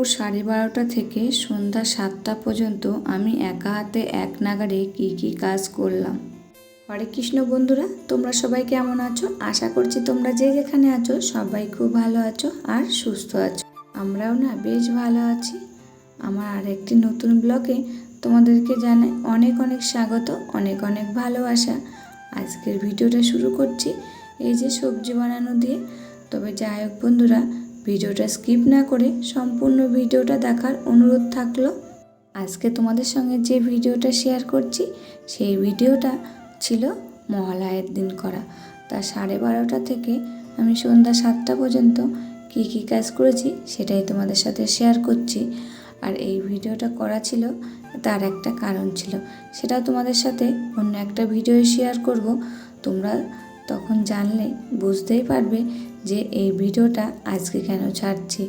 দুপুর সাড়ে বারোটা থেকে সন্ধ্যা সাতটা পর্যন্ত আমি একা হাতে এক নাগারে কী কী কাজ করলাম। হরে কৃষ্ণ বন্ধুরা, তোমরা সবাই কেমন আছো? আশা করছি তোমরা যে যেখানে আছো সবাই খুব ভালো আছো আর সুস্থ আছো। আমরাও না বেশ ভালো আছি। আমার আরেকটি নতুন ব্লগে তোমাদেরকে জানাই অনেক অনেক স্বাগত, অনেক অনেক ভালোবাসা। আজকের ভিডিওটা শুরু করছি এই যে সবজি বানানো দিয়ে। তবে যাই হোক বন্ধুরা ভিডিওটা স্কিপ না করে সম্পূর্ণ ভিডিওটা দেখার অনুরোধ থাকল। আজকে তোমাদের সঙ্গে যে ভিডিওটা শেয়ার করছি, সেই ভিডিওটা ছিল মহালয়ের দিন করা। তা সাড়ে বারোটা থেকে আমি সন্ধ্যা সাতটা পর্যন্ত কী কী কাজ করেছি সেটাই তোমাদের সাথে শেয়ার করছি। আর এই ভিডিওটা করা ছিল, তার একটা কারণ ছিল। সেটা তোমাদের সাথে অন্য একটা ভিডিও শেয়ার করব। তোমরা তখন জানলে, বুঝতেই পারবে যে এই ভিডিওটা আজকে কেন ছাড়ছি?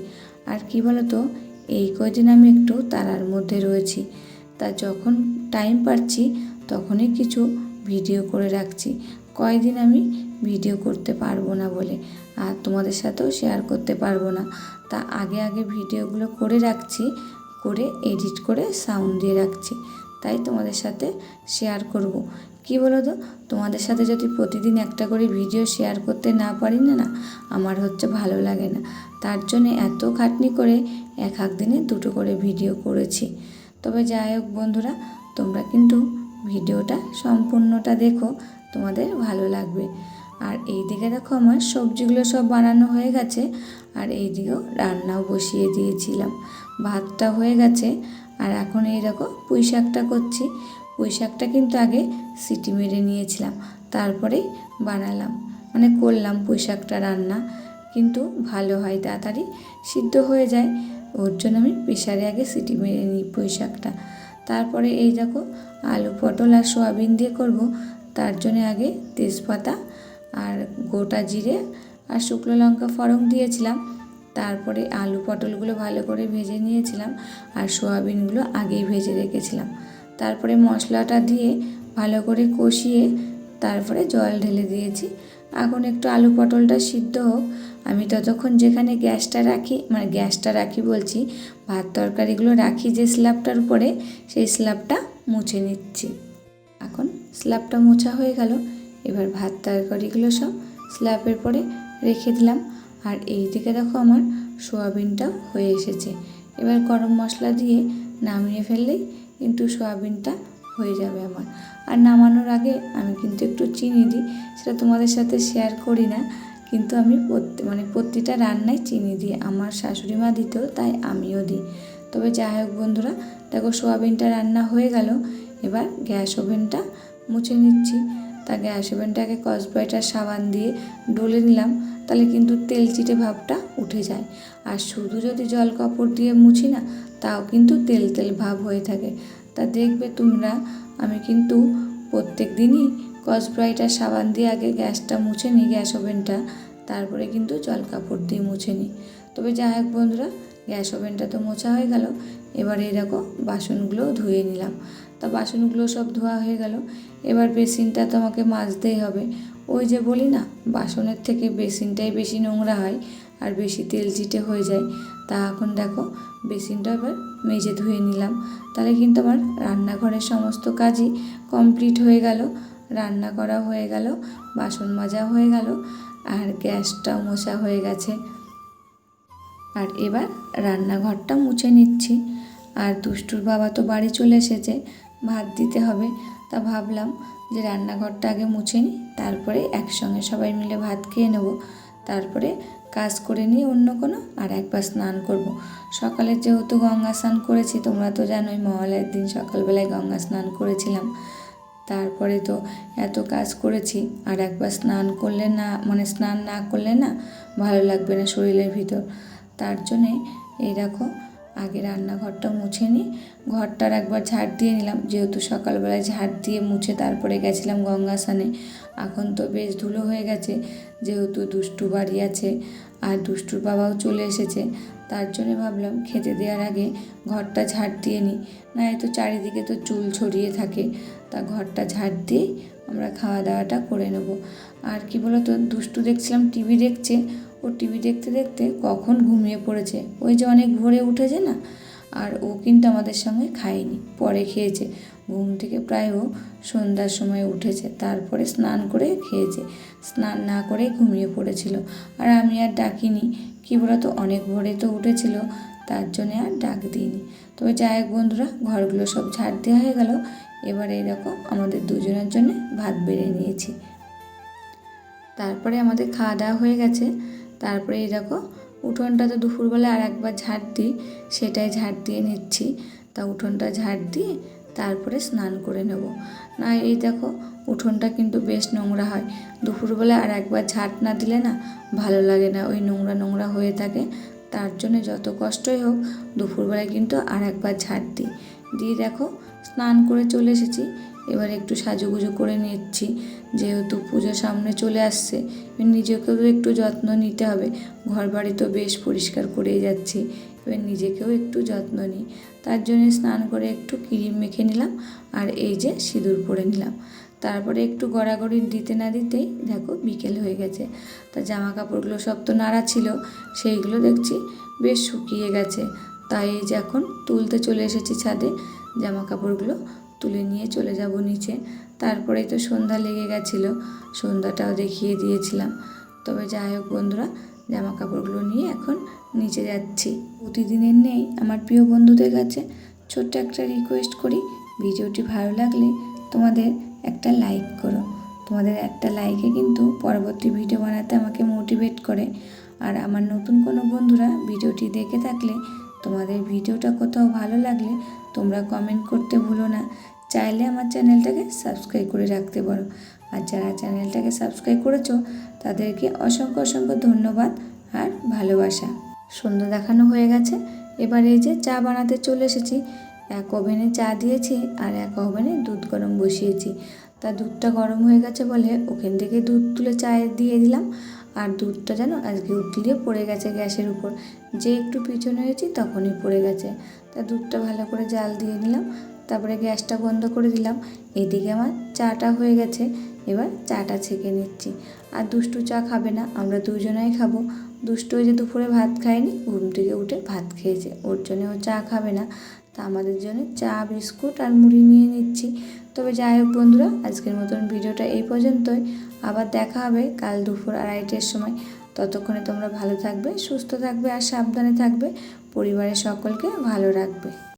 আর কি বলতো, এই কদিন আমি একটু তারার মধ্যে রয়েছি। তা যখন টাইম পাচ্ছি, তখনই কিছু ভিডিও করে রাখছি। কয়দিন আমি ভিডিও করতে পারব না বলে, আর তোমাদের সাথেও শেয়ার করতে পারব না। তা আগে আগে ভিডিওগুলো করে রাখছি, করে এডিট করে সাউন্ড দিয়ে রাখছি। তাই তোমাদের সাথে শেয়ার করব। কি বলো তো? তোমাদের সাথে যদি প্রতিদিন একটা করে ভিডিও শেয়ার করতে না পারি না না, আমার হচ্ছে ভালো লাগে না। তার জন্য এত খাটনি করে এক এক দিনে দুটো করে ভিডিও করেছি। তবে যাই হোক বন্ধুরা, তোমরা কিন্তু ভিডিওটা সম্পূর্ণটা দেখো, তোমাদের ভালো লাগবে। আর এই দিকে দেখো আমার সবজিগুলো সব বানানো হয়ে গেছে, আর এই দিকেও রান্নাও বসিয়ে দিয়েছিলাম। ভাতটা হয়ে গেছে, আর এখন এই দেখো পুঁই শাকটা করছি। পুঁই শাকটা কিন্তু আগে সিটি মেরে নিয়েছিলাম তারপরেই বানালাম। মানে করলাম পুঁই শাকটা রান্না, কিন্তু ভালো হয় তাড়াতাড়ি সিদ্ধ হয়ে যায়। ওর জন্য আমি প্রেশারে আগে সিটি মেরে নিই পুঁই শাকটা তারপরে এই দেখো আলু পটল আর সোয়াবিন দিয়ে করব, তার জন্য আগে তেজপাতা আর গোটা জিরে আর শুকনো লঙ্কা ফড়ং দিয়েছিলাম। তারপরে আলু পটলগুলো ভালো করে ভেজে নিয়েছিলাম আর সোয়াবিনগুলো আগেই ভেজে রেখেছিলাম। তারপরে মশলাটা দিয়ে ভালো করে কষিয়ে তারপরে জল ঢেলে দিয়েছি। এখন একটু আলু পটলটা সিদ্ধ হোক। আমি ততক্ষণ যেখানে গ্যাসটা রাখি মানে গ্যাসটা রাখি বলছি, ভাত তরকারিগুলো রাখি যে স্ল্যাবটার উপরে, সেই স্ল্যাবটা মুছে নিচ্ছি। এখন স্ল্যাবটা মোছা হয়ে গেল। এবার ভাত তরকারিগুলো সব স্ল্যাবের পরে রেখে দিলাম। আর এই দিকে দেখো আমার সোয়াবিনটাও হয়ে এসেছে। এবার গরম মশলা দিয়ে নামিয়ে ফেললেই কিন্তু সোয়াবিনটা হয়ে যাবে আমার। আর নামানোর আগে আমি কিন্তু একটু চিনি দিই, সেটা তোমাদের সাথে শেয়ার করি না, কিন্তু আমি মানে প্রতিটা রান্নায় চিনি দিই। আমার শাশুড়ি মা দিত তাই আমিও দিই। তবে যাই হোক বন্ধুরা, দেখো সোয়াবিনটা রান্না হয়ে গেল, এবার গ্যাস ওভেনটা মুছে নিচ্ছি। তা গ্যাস ওভেনটাকে কসব্রাইটার সাবান দিয়ে ডলে নিলাম। তাহলে কিন্তু তেল চিটে ভাবটা উঠে যায়। আর শুধু যদি জল কাপড় দিয়ে মুছি না, তাও কিন্তু তেল তেল ভাব হয়ে থাকে। তা দেখবে তোমরা, আমি কিন্তু প্রত্যেক দিনই কসব্রাইটার সাবান দিয়ে আগে গ্যাসটা মুছে নিই, গ্যাস ওভেনটা। তারপরে কিন্তু জল কাপড় দিয়ে মুছে নিই। তবে যাই হোক বন্ধুরা, গ্যাস ওভেনটা তো মোছা হয়ে গেল। এবারে দেখো, বাসনগুলোও ধুয়ে নিলাম। তা বাসনগুলো সব ধোয়া হয়ে গেল। এবার বেসিনটা তোমাকে মাজতেই হবে। ওই যে বলি না, বাসনের থেকে বেসিনটাই বেশি নোংরা হয় আর বেশি তেল চিটে হয়ে যায়। তা এখন দেখো, বেসিনটা এবার মেজে ধুয়ে নিলাম। তাহলে কিন্তু আমার রান্নাঘরের সমস্ত কাজই কমপ্লিট হয়ে গেল। রান্না করা হয়ে গেল, বাসন মাজা হয়ে গেল, আর গ্যাসটাও মোছা হয়ে গেছে। আর এবার রান্নাঘরটা মুছে নিচ্ছি। আর দুষ্টুর বাবা তো বাড়ি চলে এসেছে ভাত দিতে হবে। তা ভাবলাম যে রান্নাঘরটা আগে মুছে নিই, তারপরে একসঙ্গে সবাই মিলে ভাত খেয়ে নেব। তারপরে কাজ করে নিই অন্য কোনো, আর একবার স্নান করব। সকালে যেহেতু গঙ্গা স্নান করেছি, তোমরা তো জানোই মহালয়ের দিন সকালবেলায় গঙ্গা স্নান করেছিলাম। তারপরে তো এত কাজ করেছি, আর একবার স্নান করলে না মানে স্নান না করলে না ভালো লাগবে না শরীরের ভিতর। তার জন্যে এই দেখো আগে রান্নাঘরটা মুছে নিই ঘরটার একবার ঝাড় দিয়ে নিলাম। যেহেতু সকালবেলায় ঝাড় দিয়ে মুছে তারপরে গেছিলাম গঙ্গা স্নানে। এখন তো বেশ ধুলো হয়ে গেছে, যেহেতু দুষ্টু বাড়ি আছে আর দুষ্টুর বাবাও চলে এসেছে। তার জন্য ভাবলাম খেতে দেওয়ার আগে ঘরটা ঝাড় দিয়ে নিই না তো চারিদিকে তো চুল ছড়িয়ে থাকে। তা ঘরটা ঝাড় দিয়েই আমরা খাওয়া দাওয়াটা করে নেব। আর কি বলতো, দুষ্টু দেখছিলাম, টিভি দেখছে। ও টিভি দেখতে দেখতে কখন ঘুমিয়ে পড়েছে। ওই যে অনেক ভোরে উঠেছে না? আর ও কিন্তু আমাদের সঙ্গে খায়নি, পরে খেয়েছে। ঘুম থেকে প্রায় ও সন্ধ্যার সময় উঠেছে, তারপরে স্নান করে খেয়েছে। স্নান না করেই ঘুমিয়ে পড়েছিল। আর আমি আর ডাকিনি। কী বলতো, অনেক ভোরে তো উঠেছিল, তার জন্যে আর ডাক দিইনি। তবে যাই হোক বন্ধুরা, ঘরগুলো সব ঝাড় দেওয়া হয়ে গেল। এবার এইরকম আমাদের দুজনের জন্য ভাত বেড়ে নিয়েছি। তারপরে আমাদের খাওয়া দাওয়া হয়ে গেছে। তারপরে এই দেখো, উঠোনটা তো দুপুরবেলা আর একবার ঝাড় দিই, সেটাই ঝাড় দিয়ে নিচ্ছি। তা উঠোনটা ঝাড় দিয়ে তারপরে স্নান করে নেব। না, এই দেখো, উঠোনটা কিন্তু বেশ নোংরা হয়। দুপুরবেলা আর একবার ঝাড় না দিলে না ভালো লাগে না, ওই নোংরা নোংরা হয়ে থাকে। তার জন্য যত কষ্টই হোক, দুপুরবেলায় কিন্তু আর একবার ঝাড় দিই। দিয়ে দেখো, স্নান করে চলে এসেছি। এবার একটু সাজুগুজু করে নিচ্ছি। যেহেতু পুজো সামনে চলে আসছে নিজেকেও একটু যত্ন নিতে হবে। ঘর বাড়ি তো বেশ পরিষ্কার করেই যাচ্ছি, এবার নিজেকেও একটু যত্ন নিই। তার জন্য স্নান করে একটু ক্রিম মেখে নিলাম আর এই যে সিঁদুর পরে নিলাম। তারপরে একটু গড়াগড়ি দিতে না দিতেই দেখো বিকেল হয়ে গেছে। তা জামা কাপড়গুলো সব তো নাড়া ছিল, সেইগুলো দেখছি বেশ শুকিয়ে গেছে। তাই এই যে এখন তুলতে চলে এসেছি ছাদে জামা কাপড়গুলো তুলে নিয়ে চলে যাব নিচে। তারপরেই তো সন্ধ্যা লেগে গেছিল, সন্ধ্যাটাও দেখিয়ে দিয়েছিলাম। তবে যাই হোক বন্ধুরা জামা কাপড়গুলো নিয়ে এখন নিচে যাচ্ছি। প্রতিদিনের নেই, আমার প্রিয় বন্ধুদের কাছে ছোট্ট একটা রিকোয়েস্ট করি, ভিডিওটি ভালো লাগলে তোমাদের একটা লাইক করো। তোমাদের একটা লাইকে কিন্তু পরবর্তী ভিডিও বানাতে আমাকে মোটিভেট করে। আর আমার নতুন কোনো বন্ধুরা ভিডিওটি দেখে থাকলে তোমাদের ভিডিওটা কোথাও ভালো লাগলে তোমরা কমেন্ট করতে ভুলো না। চাইলে আমার চ্যানেলটাকে সাবস্ক্রাইব করে রাখতে পারো। আর যারা চ্যানেলটাকে সাবস্ক্রাইব করেছ, তাদেরকে অসংখ্য অসংখ্য ধন্যবাদ আর ভালোবাসা। সুন্দর দেখানো হয়ে গেছে। এবার এই যে চা বানাতে চলে এসেছি। এক ওভেনে চা দিয়েছি আর এক ওভেনে দুধ গরম বসিয়েছি। তা দুধটা গরম হয়ে গেছে বলে ওখান থেকে দুধ তুলে চায়ে দিয়ে দিলাম। আর দুধটা যেন আজকে উতলিয়ে পড়ে গেছে গ্যাসের উপর। যে একটু পিছনে হয়েছি তখনই পড়ে গেছে। তা দুধটা ভালো করে জাল দিয়ে নিলাম। তারপরে গ্যাসটা বন্ধ করে দিলাম। এদিকে আমার চাটা হয়ে গেছে। এবার চাটা ছেঁকে নিচ্ছি। আর দুষ্টু চা খাবে না, আমরা দুজনেই খাব। দুষ্টু যে দুপুরে ভাত খায়নি, ঘুম থেকে উঠে ভাত খেয়েছে। ওর জন্য ও চা খাবে না। তা আমাদের জন্য চা, বিস্কুট আর মুড়ি নিয়ে নিচ্ছি। তবে যাই হোক বন্ধুরা, আজকের মতন ভিডিওটা এই পর্যন্তই। আবার দেখা হবে কাল দুপুর আড়াইটের সময়। ততক্ষণে তোমরা ভালো থাকবে, সুস্থ থাকবে আর সাবধানে থাকবে। পরিবারের সকলকে ভালো রাখবে।